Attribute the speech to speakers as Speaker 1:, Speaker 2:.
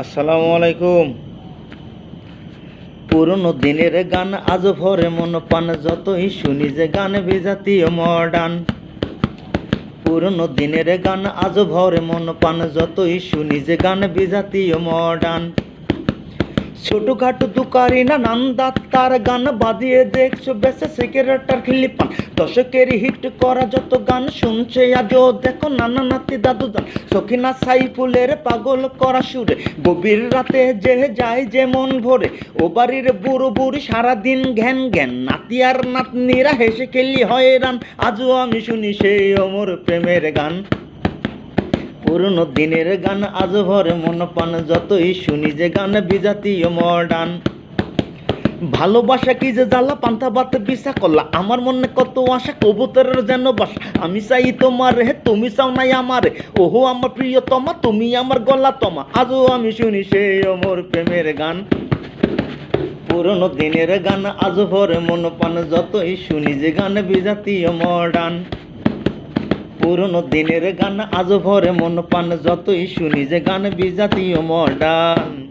Speaker 1: আসসালামু আলাইকুম। পুরনো দিনের গান আজ ভরে মন পান যতই শুনি যে গান বিজাতীয় মডার্ন। পুরনো দিনের গান আজ ভরে মন পান যতই শুনি যে গান বিজাতীয় মডার্ন। ছোটখাটো না নান্দাত তার গান বাদিয়ে দেখছ বেসে সিগারেটার খিলি পান দশকের হিট করা যত গান শুনছে আজও দেখো নানা নাতি দাদু দান সখিনা সাই ফুলের পাগল করা সুরে, গভীর রাতে যে যায় যে মন ভরে। ও বাড়ির বুড়ো বুড়ি সারাদিন ঘ্যান ঘ্যান, নাতি আর নাতনিরা হেসে খেলি হয়রান। আজও আমি শুনি সেই অমর প্রেমের গান। পুরনো দিনের গান আজ ভরে মন পান যতই শুনি যে গান বিজাতীয় মডার্ন। ভালোবাসা কি যে জ্বালা পান্থা বাতে বিষা করলা আমার মনে কত আশা, কবুতরের যেন বাসা। আমি চাই তোমার হে, তুমি চাও নাই আমার। ওহো, আমার প্রিয় তমা তুমি আমার গলা তমা আজও আমি শুনি সেই অমর প্রেমের গান। পুরনো দিনের গান আজ ভরে মন পান যতই শুনি যে গান বিজাতীয় মডার্ন। পুরনো দিনের গান আজ ভরে মন পান যতই শুনি যে গান বিজাতীয় মডার্ন।